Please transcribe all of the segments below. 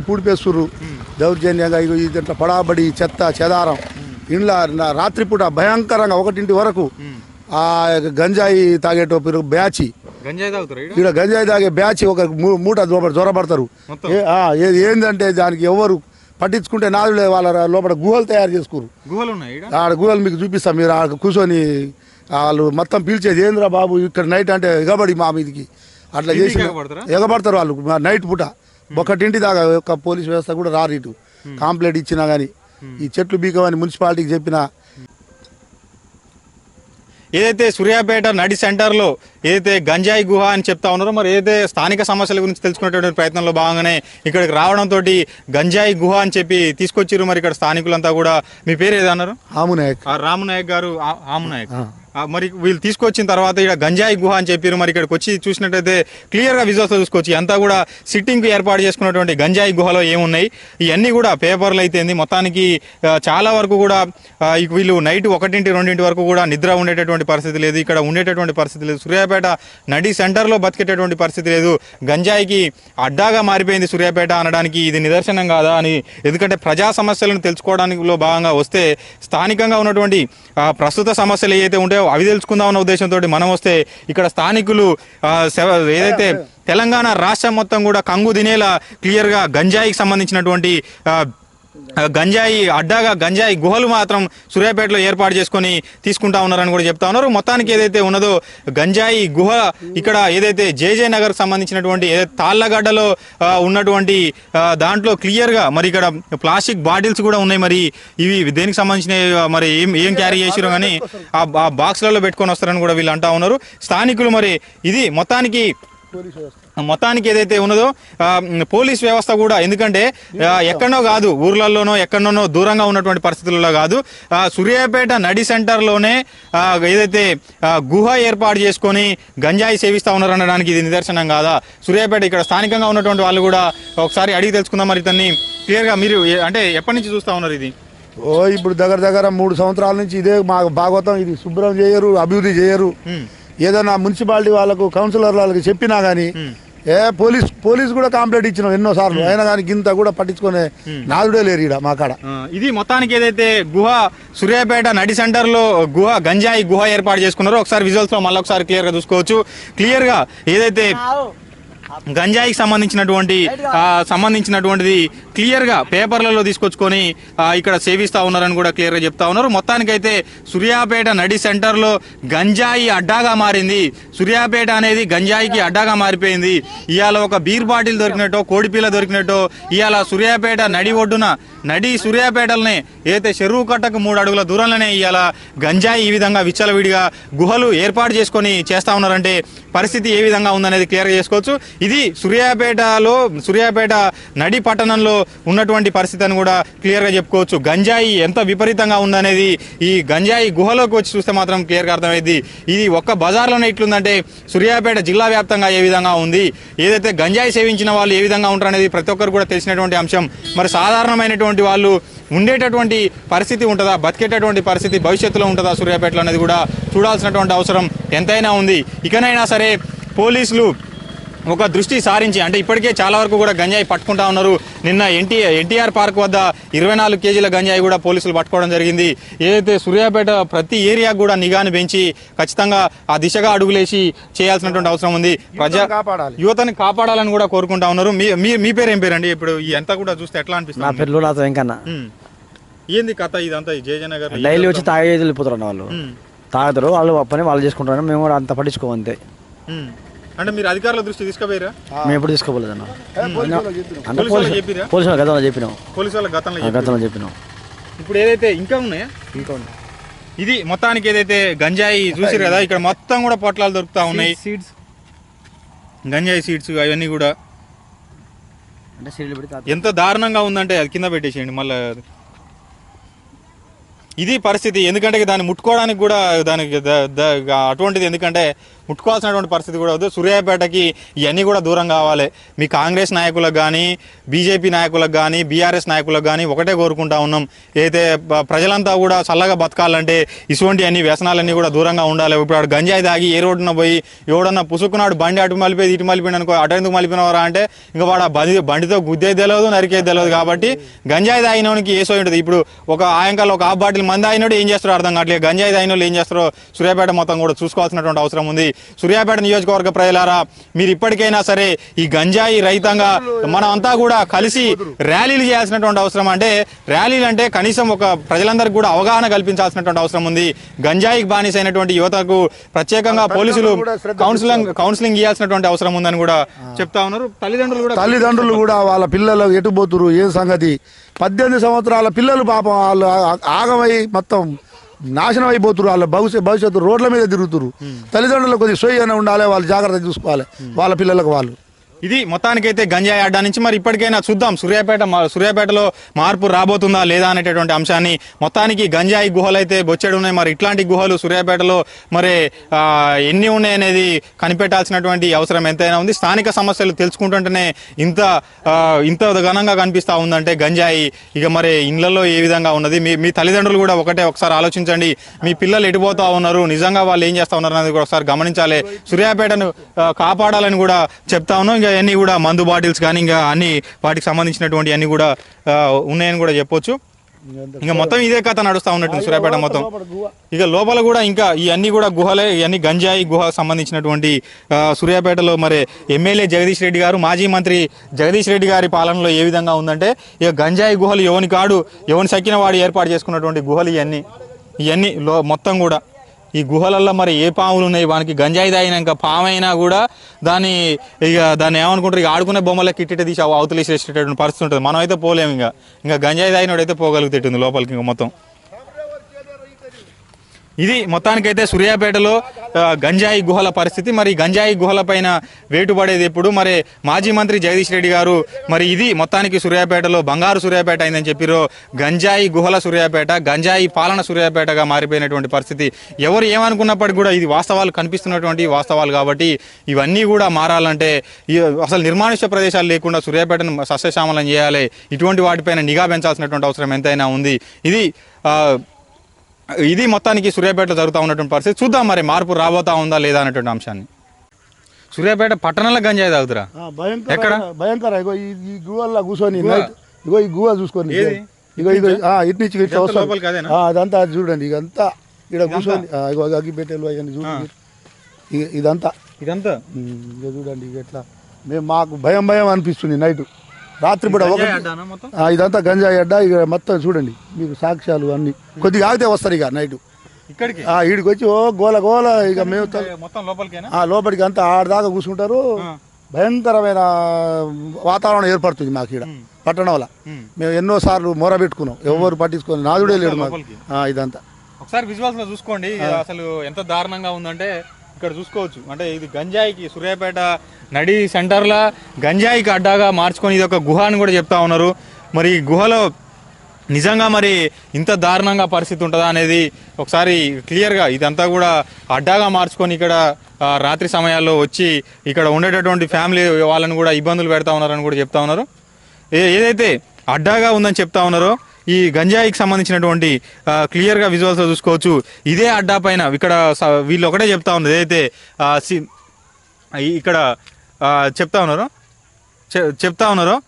పూడిపేస్తుర్రు దౌర్జన్యంగా ఇగో ఇది ఇట్లా పడాబడి చెత్త చెదారం ఇంట్లో నా రాత్రిపూట భయంకరంగా ఒకటింటి వరకు ఆ గంజాయి తాగేటో బ్యాచి? ఇక్కడ గంజాయి తాగే బ్యాచ్ ఒక మూట జ్వరపడతారు మొత్తం? ఏ- ఆ, ఏ- ఏందంటే దానికి ఎవరు పట్టించుకుంటే నాదులే వాళ్ళ లోపల గుహలు తయారు చేసుకురు? ఆడ గుహలు మీకు చూపిస్తాం మీరు ఆడ కూర్చొని వాళ్ళు మొత్తం పీల్చేది ఏంద్రా బాబు ఇక్కడ నైట్ అంటే ఎగబడి మా మీదికి అట్లా చేసి ఎగబడతారా? వాళ్ళు నైట్ పూట ఒకటింటి దాకా ఒక్క పోలీస్ వ్యవస్థ కూడా రారు ఇటు. కాంప్లైంట్ ఇచ్చినా కానీ ఈ చెట్లు బీకమని మున్సిపాలిటీకి చెప్పినా. ఏదైతే సూర్యాపేట నడి సెంటర్లో ఏదైతే గంజాయి గుహ అని చెప్తా ఉన్నారో మరి ఏదైతే స్థానిక సమస్యల గురించి తెలుసుకునేటువంటి ప్రయత్నంలో భాగంగానే ఇక్కడికి రావడంతో గంజాయి గుహ అని చెప్పి తీసుకొచ్చిర్రు మరి ఇక్కడ స్థానికులంతా కూడా. మీ పేరు ఏదన్నారు ఆమునాయక్ రామనాయక్. గారు ఆమునాయక్ ఆ, మరి వీళ్ళు తీసుకొచ్చిన తర్వాత ఇక్కడ గంజాయి గుహ అని చెప్పారు మరి ఇక్కడికి వచ్చి చూసినట్టయితే క్లియర్గా విజువల్స్ చూసుకోవచ్చు. అంతా కూడా సిట్టింగ్కి ఏర్పాటు చేసుకున్నటువంటి గంజాయి గుహలో ఏమున్నాయి? ఇవన్నీ కూడా పేపర్లు అయితేంది మొత్తానికి చాలా వరకు కూడా వీళ్ళు నైట్ ఒకటింటి రెండింటి వరకు కూడా నిద్ర ఉండేటటువంటి పరిస్థితి లేదు. ఇక్కడ ఉండేటటువంటి పరిస్థితి లేదు. సూర్యాపేట నడి సెంటర్లో బతికేటటువంటి పరిస్థితి లేదు. గంజాయికి అడ్డాగా మారిపోయింది సూర్యాపేట అనడానికి ఇది నిదర్శనం కాదా అని ఎందుకంటే ప్రజా సమస్యలను తెలుసుకోవడానికిలో భాగంగా వస్తే స్థానికంగా ఉన్నటువంటి ప్రస్తుత సమస్యలు ఏవైతే ఉంటాయో అవి తెలుసుకుందాం అన్న ఉద్దేశంతో మనం వస్తే ఇక్కడ స్థానికులు ఏదైతే తెలంగాణ రాష్ట్రం మొత్తం కూడా కంగు తినేలా క్లియర్గా గంజాయికి సంబంధించినటువంటి గంజాయి అడ్డాగా గంజాయి గుహలు మాత్రం సూర్యాపేటలో ఏర్పాటు చేసుకొని తీసుకుంటా ఉన్నారని కూడా చెప్తా ఉన్నారు. మొత్తానికి ఏదైతే ఉన్నదో గంజాయి గుహ ఇక్కడ ఏదైతే జేజే నగర్ సంబంధించినటువంటి ఏదైతే తాళ్ళగడ్డలో ఉన్నటువంటి దాంట్లో క్లియర్గా మరి ఇక్కడ ప్లాస్టిక్ బాటిల్స్ కూడా ఉన్నాయి మరి. ఇవి దేనికి సంబంధించిన మరి ఏం ఏం క్యారీ చేసిరో కానీ ఆ బాక్స్లలో పెట్టుకొని వస్తారని కూడా వీళ్ళు అంటా ఉన్నారు. స్థానికులు మరి ఇది మొత్తానికి మొత్తానికి ఏదైతే ఉన్నదో పోలీస్ వ్యవస్థ కూడా ఎందుకంటే ఆ, ఎక్కడనో కాదు ఊర్లలోనో ఎక్కడనో దూరంగా ఉన్నటువంటి పరిస్థితులలో కాదు సూర్యాపేట నడి సెంటర్లోనే ఏదైతే గుహ ఏర్పాటు చేసుకొని గంజాయి సేవిస్తా ఉన్నారు అనడానికి ఇది నిదర్శనం కాదా? సూర్యాపేట ఇక్కడ స్థానికంగా ఉన్నటువంటి వాళ్ళు కూడా ఒకసారి అడిగి తెలుసుకుందాం మరి ఇతన్ని క్లియర్గా మీరు అంటే ఎప్పటి నుంచి చూస్తా ఉన్నారు ఇది? ఓ ఇప్పుడు దగ్గర దగ్గర మూడు సంవత్సరాల నుంచి ఇదే మా భాగవతం ఇది శుభ్రం చేయరు అభివృద్ధి చేయరు. ఏదైనా మున్సిపాలిటీ వాళ్ళకు కౌన్సిలర్ వాళ్ళకి చెప్పినా కానీ ఏ పోలీస్ పోలీస్ కూడా కంప్లైంట్ ఇచ్చినాం ఎన్నో సార్లు అయినా కానీ గింత కూడా పట్టించుకునే నాదుడే లేరు ఈడ మా కాడ. ఇది మొత్తానికి ఏదైతే గుహ సూర్యాపేట నడి సెంటర్లో గుహ గంజాయి గుహ ఏర్పాటు చేసుకున్నారో ఒకసారి విజువల్స్లో మళ్ళీ ఒకసారి క్లియర్గా చూసుకోవచ్చు. క్లియర్గా ఏదైతే గంజాయికి సంబంధించినటువంటి సంబంధించినటువంటిది క్లియర్గా పేపర్లలో తీసుకొచ్చుకొని ఇక్కడ సేవిస్తా ఉన్నారని కూడా క్లియర్గా చెప్తా ఉన్నారు. మొత్తానికైతే సూర్యాపేట నడి సెంటర్లో గంజాయి అడ్డాగా మారింది. సూర్యాపేట అనేది గంజాయికి అడ్డాగా మారిపోయింది. ఇవాళ ఒక బీర్ బాటిల్ దొరికినట్టో కోడిపిల్ల దొరికినట్టో ఇవాళ సూర్యాపేట నడి ఒడ్డున నడి సూర్యాపేటలనే ఏదైతే చెరువు కట్టకు మూడు అడుగుల దూరంలోనే ఇవాళ గంజాయి ఈ విధంగా విచ్చలవిడిగా గుహలు ఏర్పాటు చేసుకొని చేస్తూ ఉన్నారంటే పరిస్థితి ఏ విధంగా ఉందనేది క్లియర్గా చేసుకోవచ్చు. ఇది సూర్యాపేటలో సూర్యాపేట నడి పట్టణంలో ఉన్నటువంటి పరిస్థితి అని కూడా క్లియర్గా చెప్పుకోవచ్చు. గంజాయి ఎంత విపరీతంగా ఉందనేది ఈ గంజాయి గుహలోకి వచ్చి చూస్తే మాత్రం క్లియర్గా అర్థమైంది. ఇది ఒక్క బజార్లోనే ఇట్లుందంటే సూర్యాపేట జిల్లా వ్యాప్తంగా ఏ విధంగా ఉంది? ఏదైతే గంజాయి సేవించిన వాళ్ళు ఏ విధంగా ఉంటారనేది ప్రతి ఒక్కరు కూడా తెలిసినటువంటి అంశం. మరి సాధారణమైనటువంటి వాళ్ళు ఉండేటటువంటి పరిస్థితి ఉంటుందా? బతికేటటువంటి పరిస్థితి భవిష్యత్తులో ఉంటుందా సూర్యాపేటలో అనేది కూడా చూడాల్సినటువంటి అవసరం ఎంతైనా ఉంది. ఇకనైనా సరే పోలీసులు ఒక దృష్టి సారించి అంటే ఇప్పటికే చాలా వరకు కూడా గంజాయి పట్టుకుంటా ఉన్నారు. నిన్న ఎన్టీ ఎన్టీఆర్ పార్క్ వద్ద ఇరవై నాలుగు కేజీల గంజాయి కూడా పోలీసులు పట్టుకోవడం జరిగింది. ఏదైతే సూర్యాపేట ప్రతి ఏరియా కూడా నిఘాను పెంచి ఖచ్చితంగా ఆ దిశగా అడుగులేసి చేయాల్సినటువంటి అవసరం ఉంది. ప్రజా యువతను కాపాడాలి. యువతని కాపాడాలని కూడా కోరుకుంటా ఉన్నారు. మీ మీ- మీ పేరు ఏం పేరండి ఇప్పుడు అంతా కూడా చూస్తే ఎట్లా నా అనిపిస్తుంది పేరు. ఏంది కథ ఇదంతా? జయజనగర్ డైలీ వచ్చి తాగేది వెళ్ళిపోతారు వాళ్ళు. తాగుతారు వాళ్ళు పని వాళ్ళు చేసుకుంటారు మేము కూడా అంత పట్టించుకోము అంతే. ఉమ్. అంటే మీరు అధికారుల దృష్టి తీసుకుపోయారా? మేము ఎప్పుడు తీసుకోపోలేదు అన్న అంటే పోలీసు పోలీసు వాళ్ళ గతంలో చెప్పినాం. పోలీసు వాళ్ళ గతంలో. గతంలో చెప్పినాం. ఇప్పుడు ఏదైతే ఇంకా ఉన్నాయా? ఇంకా ఇది మొత్తానికి ఏదైతే గంజాయి చూసారు కదా ఇక్కడ మొత్తం కూడా పొట్లాలు దొరుకుతా ఉన్నాయి. సీడ్స్ గంజాయి సీడ్స్ అవన్నీ కూడా. అంటే సీడ్లు పెడితే ఎంత దారుణంగా ఉందంటే అది కింద పెట్టేసేయండి మళ్ళీ. ఇది పరిస్థితి. ఎందుకంటే దాన్ని ముట్టుకోవడానికి కూడా దానికి అటువంటిది ఎందుకంటే ముట్టుకోవాల్సినటువంటి పరిస్థితి కూడా వద్దు. సూర్యాపేటకి ఇవన్నీ కూడా దూరం కావాలి. మీ కాంగ్రెస్ నాయకులకు కానీ బీజేపీ నాయకులకు కానీ బీఆర్ఎస్ నాయకులకు కానీ ఒకటే కోరుకుంటా ఉన్నాం. అయితే ప్రజలంతా కూడా చల్లగా బతకాలంటే ఇటువంటి అన్ని వ్యసనాలన్నీ కూడా దూరంగా ఉండాలి. ఇప్పుడు ఆడు గంజాయి తాగి ఏ రోడ్డున పోయి ఎవడన్నా పుసుకున్నాడు బండి అటు మలిపోయి ఇటు మలిపోయిన అనుకో అటు ఎందుకు మలిపినవరా అంటే ఇంకా వాడు ఆ బండి బండితో గుద్దేది తెలియదు నరికేది తెలియదు కాబట్టి గంజాయి తాగినోనికి ఏసో ఉంటుంది ఇప్పుడు ఒక ఆయంకాల ఒక హాఫ్ బాటిల్ మంది అయినోడు ఏం చేస్తారో అర్థం కావట్లేదు. గంజాయి తాగినోళ్ళు ఏం చేస్తారో సూర్యాపేట మొత్తం కూడా చూసుకోవాల్సినటువంటి అవసరం ఉంది. సూర్యాపేట నియోజకవర్గ ప్రజలారా మీరు ఇప్పటికైనా సరే ఈ గంజాయి రహితంగా మనం అంతా కూడా కలిసి ర్యాలీలు చేయాల్సినటువంటి అవసరం అంటే ర్యాలీలు అంటే కనీసం ఒక ప్రజలందరికీ కూడా అవగాహన కల్పించాల్సినటువంటి అవసరం ఉంది. గంజాయికి బానిసైనటువంటి యువతకు ప్రత్యేకంగా పోలీసులు కౌన్సిలింగ్ కౌన్సిలింగ్ ఇవ్వాల్సినటువంటి అవసరం ఉందని కూడా చెప్తా ఉన్నారు. తల్లిదండ్రులు కూడా తల్లిదండ్రులు కూడా వాళ్ళ పిల్లలు ఎటు పోతురు ఏం సంగతి? పద్దెనిమిది సంవత్సరాల పిల్లలు పాపం వాళ్ళు ఆగమై మొత్తం నాశనం అయిపోతురు వాళ్ళ భవిష్యత్ భవిష్యత్తు రోడ్ల మీద తిరుగుతురు తల్లిదండ్రులు కొద్దిగా సొయ్యనే ఉండాలి వాళ్ళు జాగ్రత్త చూసుకోవాలి. వాళ్ళ పిల్లలకు వాళ్ళు. ఇది మొత్తానికైతే గంజాయి అడ్డా నుంచి మరి ఇప్పటికైనా చూద్దాం. సూర్యాపేట సూర్యాపేటలో మార్పు రాబోతుందా లేదా అనేటటువంటి అంశాన్ని మొత్తానికి గంజాయి గుహలు అయితే బొచ్చెడు ఉన్నాయి. మరి ఇట్లాంటి గుహలు సూర్యాపేటలో మరి ఎన్ని ఉన్నాయి అనేది కనిపెట్టాల్సినటువంటి అవసరం ఎంతైనా ఉంది. స్థానిక సమస్యలు తెలుసుకుంటుంటేనే ఇంత ఇంత ఘనంగా కనిపిస్తూ ఉందంటే గంజాయి ఇక మరి ఇళ్ళలో ఏ విధంగా ఉన్నది? మీ మీ తల్లిదండ్రులు కూడా ఒకటే ఒకసారి ఆలోచించండి. మీ పిల్లలు ఎటుపోతా ఉన్నారు? నిజంగా వాళ్ళు ఏం చేస్తా ఉన్నారు అనేది కూడా ఒకసారి గమనించాలి. సూర్యాపేటను కాపాడాలని కూడా చెప్తా ఉన్నాం. ఇంకా అన్ని కూడా మందు బాటిల్స్ కానీ ఇంకా అన్ని వాటికి సంబంధించినటువంటి అన్ని కూడా ఉన్నాయని కూడా చెప్పొచ్చు. ఇంకా మొత్తం ఇదే కథ నడుస్తా ఉన్నట్టు సూర్యాపేట మొత్తం. ఇక లోపల కూడా ఇంకా ఇవన్నీ కూడా గుహలే ఇవన్నీ గంజాయి గుహ సంబంధించినటువంటి సూర్యాపేటలో మరి ఎమ్మెల్యే జగదీష్ రెడ్డి గారు మాజీ మంత్రి జగదీష్ రెడ్డి గారి పాలనలో ఏ విధంగా ఉందంటే ఇక గంజాయి గుహలు ఎవని కాడు ఎవని సక్కిన వాడు ఏర్పాటు చేసుకున్నటువంటి గుహలు ఇవన్నీ ఇవన్నీ లో మొత్తం కూడా. ఈ గుహలల్లో మరి ఏ పాములు ఉన్నాయి? వానికి గంజాయి తాగినాక పాము అయినా కూడా దాన్ని ఇక దాన్ని ఏమనుకుంటారు? ఇక ఆడుకునే బొమ్మలకి ఇట్టిట తీసి అవతలేసేటటువంటి పరిస్థితి ఉంటుంది. మనం అయితే పోలేము ఇంకా. ఇంకా గంజాయి తాగినోడైతే పోగలుగుతుంది లోపలికి ఇంకా మొత్తం. ఇది మొత్తానికైతే సూర్యాపేటలో గంజాయి గుహల పరిస్థితి. మరి గంజాయి గుహల పైన వేటుపడేది ఎప్పుడు? మరి మాజీ మంత్రి జగదీష్ రెడ్డి గారు మరి ఇది మొత్తానికి సూర్యాపేటలో బంగారు సూర్యాపేట అయిందని చెప్పిరో గంజాయి గుహల సూర్యాపేట గంజాయి పాలన సూర్యాపేటగా మారిపోయినటువంటి పరిస్థితి. ఎవరు ఏమనుకున్నప్పటికీ కూడా ఇది వాస్తవాలు కనిపిస్తున్నటువంటి వాస్తవాలు కాబట్టి ఇవన్నీ కూడా మారాలంటే ఈ అసలు నిర్మానుష్య ప్రదేశాలు లేకుండా సూర్యాపేటను సస్యశ్యామలం చేయాలి. ఇటువంటి వాటిపైన నిఘా పెంచాల్సినటువంటి అవసరం ఎంతైనా ఉంది. ఇది ఇది మొత్తానికి సూర్యాపేటలో జరుగుతూ ఉన్నటువంటి పరిస్థితి. చూద్దాం మరి మార్పు రాబోతా ఉందా లేదా అనేటువంటి అంశాన్ని. సూర్యాపేట పట్టణంలో గంజాయి తాగుతురా? ఎక్కడ? భయంకర. ఇగో ఈ గుహల్లో కూర్చొని ఇగో ఈ గుహ చూసుకోండి ఏది? ఇగో ఇగో ఇటు నుంచి? ఇట్లా అదంతా అది చూడండి ఇదంతా ఇక్కడ కూర్చొని ఇగో అగ్గి పెట్టెలు అవన్నీ చూడండి. ఇదంతా. ఇదంతా? ఇగో చూడండి ఇక ఎట్లా. మేము మాకు భయం భయం అనిపిస్తుంది నైట్. రాత్రి పూట ఒక ఇదంతా గంజాయి అడ్డ ఇక మొత్తం చూడండి మీకు సాక్ష్యాలు అన్ని. కొద్దిగా ఆగితే వస్తారు ఇక నైట్. ఇక్కడికి? వచ్చి ఓ గోల గోల ఇక మేము మొత్తం ఆ లోపలికి అంతా ఆడదాకా కూర్చుంటారు. భయంకరమైన వాతావరణం ఏర్పడుతుంది మాకు ఇక్కడ పట్టణంలో మేము ఎన్నో సార్లు మొర పెట్టుకున్నాం. ఎవరు పట్టించుకొని నాదుడే లేడు మాకు. లోపలికి. ఆ, ఇదంతా. ఒకసారి విజువల్స్లో చూసుకోండి. అసలు ఎంత దారుణంగా ఉందంటే ఇక్కడ చూసుకోవచ్చు. అంటే ఇది గంజాయికి సూర్యాపేట నడి సెంటర్లో గంజాయికి అడ్డాగా మార్చుకొని ఇది ఒక గుహ అని కూడా చెప్తా ఉన్నారు. మరి ఈ గుహలో నిజంగా మరి ఇంత దారుణంగా పరిస్థితి ఉంటుందా అనేది ఒకసారి క్లియర్గా ఇదంతా కూడా అడ్డాగా మార్చుకొని ఇక్కడ రాత్రి సమయాల్లో వచ్చి ఇక్కడ ఉండేటటువంటి ఫ్యామిలీ వాళ్ళని కూడా ఇబ్బందులు పెడతా ఉన్నారని కూడా చెప్తా ఉన్నారు. ఏ- ఏదైతే అడ్డాగా ఉందని చెప్తా ఉన్నారో ఈ గంజాయికి సంబంధించినటువంటి క్లియర్గా విజువల్స్ చూసుకోవచ్చు. ఇదే అడ్డా పైన ఇక్కడ స- వీళ్ళు ఒకటే చెప్తా ఉన్నారు. ఏదైతే సి- ఇక్కడ చెప్తా ఉన్నారో? చె- చెప్తా ఉన్నారో?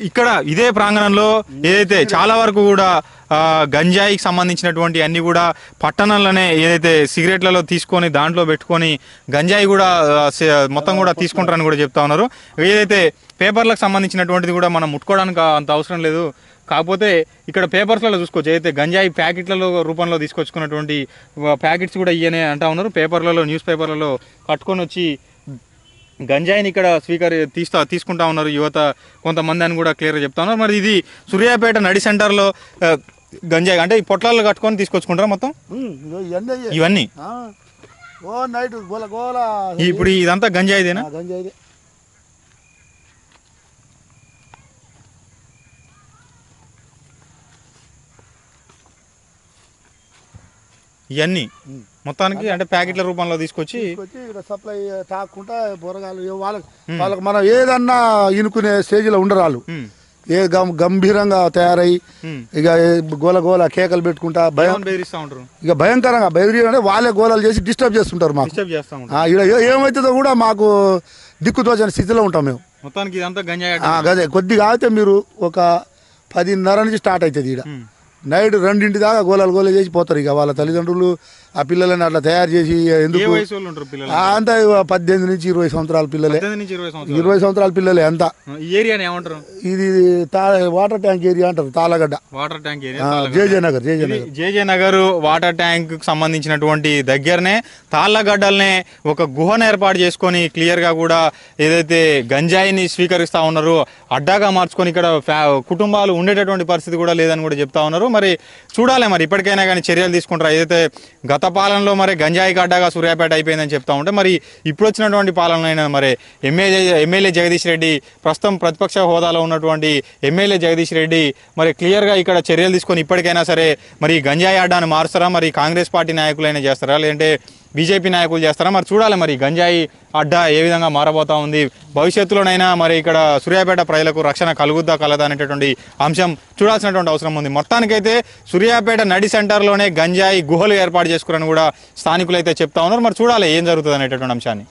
ఇక్కడ ఇదే ప్రాంగణంలో ఏదైతే చాలా వరకు కూడా గంజాయికి సంబంధించినటువంటి అన్ని కూడా పట్టణంలోనే ఏదైతే సిగరెట్లలో తీసుకొని దాంట్లో పెట్టుకొని గంజాయి కూడా మొత్తం కూడా తీసుకుంటారని కూడా చెప్తా ఉన్నారు. ఏదైతే పేపర్లకు సంబంధించినటువంటిది కూడా మనం ముట్టుకోవడానికి అంత అవసరం లేదు. కాకపోతే ఇక్కడ పేపర్స్లలో చూసుకోవచ్చు ఏదైతే గంజాయి ప్యాకెట్లలో రూపంలో తీసుకొచ్చుకున్నటువంటి ప్యాకెట్స్ కూడా ఇయనే అంటా ఉన్నారు. పేపర్లలో న్యూస్ పేపర్లలో కట్టుకొని వచ్చి గంజాయిని ఇక్కడ స్వీకరి తీస్తా తీసుకుంటా ఉన్నారు యువత. కొంతమంది అని కూడా క్లియర్గా చెప్తా ఉన్నారు. మరి ఇది సూర్యాపేట నడి సెంటర్లో గంజాయి అంటే ఈ పొట్లాలు కట్టుకొని తీసుకొచ్చుకుంటారా మొత్తం? ఇవన్నీ ఇప్పుడు ఇదంతా గంజాయిదేనా? గంజాయిదే. ఇవన్నీ మొత్తానికి అంటే ప్యాకెట్ల రూపంలో తీసుకొచ్చి ఇక్కడ సప్లై తాకుండా పొరగాలు ఏ వాళ్ళకి వాళ్ళకి మనం ఏదన్నా ఇనుకునే స్టేజ్లో ఉండరాలు ఉమ్, ఏ గం గంభీరంగా తయారై. ఇక గోల గోల కేకలు పెట్టుకుంటా భయం ఏమని బెదిరిస్తా ఉంటారు? ఇక భయంకరంగా బెదిరి అంటే వాళ్ళే గోలలు చేసి డిస్టర్బ్ చేస్తుంటారు మాకు. ఏ- ఏమవుతుందో కూడా మాకు దిక్కుతోచని స్థితిలో ఉంటాం మేము. మొత్తానికి ఇదంతా గంజాయి గదే. కొద్దిగా అయితే మీరు ఒక పదిన్నర నుంచి స్టార్ట్ అవుతుంది ఉమ్. నైట్ రెండింటి దాకా గోలాలు గోల చేసి పోతారు ఇక వాళ్ళ తల్లిదండ్రులు. ఆ పిల్లలని అట్లా తయారు చేసి ఎందుకు? అంతా పద్దెనిమిది నుంచి ఇరవై సంవత్సరాల పిల్లలే. ఇరవై సంవత్సరాలు. పిల్లలే అంతా. ఇది వాటర్ ట్యాంక్ ఏరియా అంటారు Talagadda. Water tank JJ Nagar JJ Nagar. JJ Nagar water ట్యాంక్కు సంబంధించినటువంటి దగ్గరనే తాళ్ళగడ్డల్నే ఒక గుహను ఏర్పాటు చేసుకొని క్లియర్గా కూడా ఏదైతే గంజాయిని స్వీకరిస్తా ఉన్నారో అడ్డాగా మార్చుకొని ఇక్కడ కుటుంబాలు ఉండేటటువంటి పరిస్థితి కూడా లేదని కూడా చెప్తా ఉన్నారు. మరి చూడాలి మరి ఇప్పటికైనా కానీ చర్యలు తీసుకుంటారు? ఏదైతే గత పాలనలో మరి గంజాయికి గడ్డగా సూర్యాపేట అయిపోయిందని చెప్తా ఉంటే మరి ఇప్పుడు వచ్చినటువంటి పాలన మరి ఎమ్మెల్యే ఎమ్మెల్యే జగదీష్ రెడ్డి ప్రస్తుతం ప్రతిపక్ష హోదాలో ఉన్నటువంటి ఎమ్మెల్యే జగదీష్ రెడ్డి మరి క్లియర్గా ఇక్కడ చర్యలు తీసుకొని ఇప్పటికైనా సరే మరి గంజాయి అడ్డాను మారుస్తారా? మరి కాంగ్రెస్ పార్టీ నాయకులైనా చేస్తారా? లేదంటే బీజేపీ నాయకులు చేస్తారా? మరి చూడాలి మరి. గంజాయి అడ్డా ఏ విధంగా మారబోతా ఉంది? భవిష్యత్తులోనైనా మరి ఇక్కడ సూర్యాపేట ప్రజలకు రక్షణ కలుగుద్దా కలదా అనేటటువంటి అంశం చూడాల్సినటువంటి అవసరం ఉంది. మొత్తానికైతే సూర్యాపేట నడి సెంటర్లోనే గంజాయి గుహలు ఏర్పాటు చేసుకురని కూడా స్థానికులు అయితే చెప్తా ఉన్నారు. మరి చూడాలి ఏం జరుగుతుంది అనేటటువంటి అంశాన్ని.